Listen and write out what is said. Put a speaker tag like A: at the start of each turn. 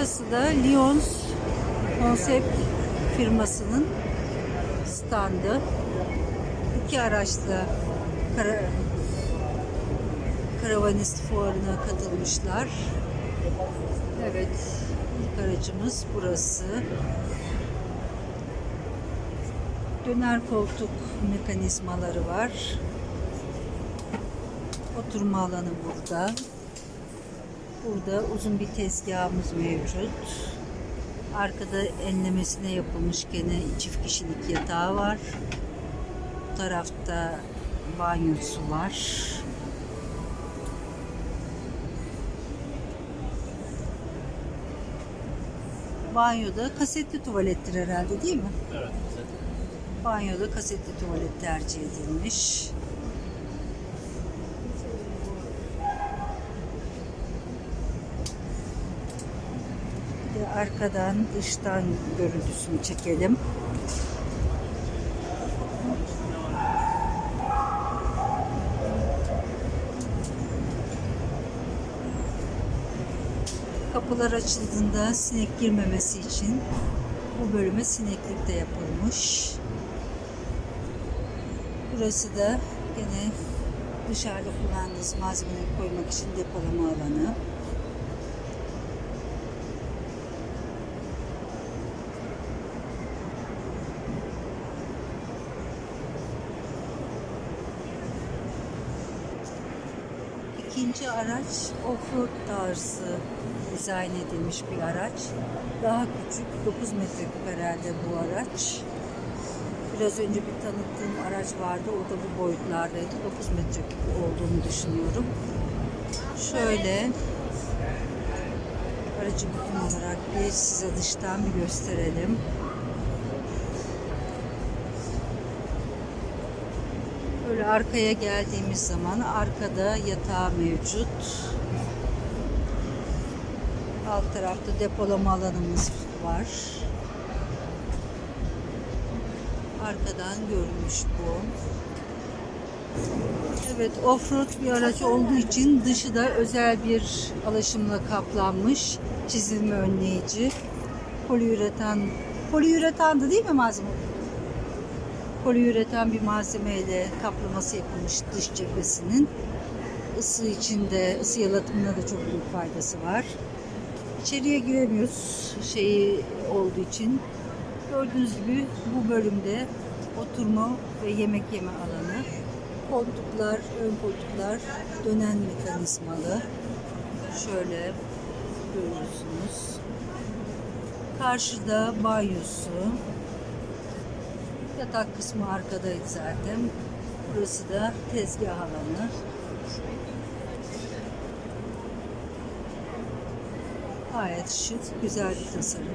A: Burası da Lyons konsept firmasının standı. İki araçla kara, karavanist fuarına katılmışlar. Evet, ilk aracımız burası. Döner koltuk mekanizmaları var. Oturma alanı burada. Burada uzun bir tezgahımız mevcut. Arkada enlemesine yapılmış gene çift kişilik yatağı var. Bu tarafta banyosu var. Banyoda kasetli tuvalettir herhalde değil mi?
B: Evet.
A: Banyoda kasetli tuvalet tercih edilmiş. Arkadan dıştan görüntüsünü çekelim. Kapılar açıldığında sinek girmemesi için bu bölüme sineklik de yapılmış. Burası da gene dışarıda kullandığınız malzemeleri koymak için depolama alanı. İkinci araç offroad tarzı dizayn edilmiş bir araç. Daha küçük, 9 metreküp herhalde bu araç. Biraz önce bir tanıttığım araç vardı. O da bu boyutlardaydı. 9 metreküp olduğunu düşünüyorum. Şöyle aracı bütün olarak bir size dıştan bir gösterelim. Böyle arkaya geldiğimiz zaman arkada yatağı mevcut. Alt tarafta depolama alanımız var. Arkadan görünmüş bu. Evet offroad bir araç olduğu için dışı da özel bir alaşımla kaplanmış. Çizilme önleyici. Poliüretan poliüretandı değil mi malzeme? Poliüretan bir malzemeyle kaplaması yapılmış dış cephesinin. Isı içinde, ısı yalıtımına da çok büyük faydası var. İçeriye giremiyoruz şeyi olduğu için. Gördüğünüz gibi bu bölümde oturma ve yemek yeme alanı. Koltuklar, ön koltuklar dönen mekanizmalı. Şöyle görüyorsunuz. Karşıda banyosu. Yatak kısmı arkadaydı zaten. Burası da tezgah alanı. Gayet şık, güzel bir tasarım.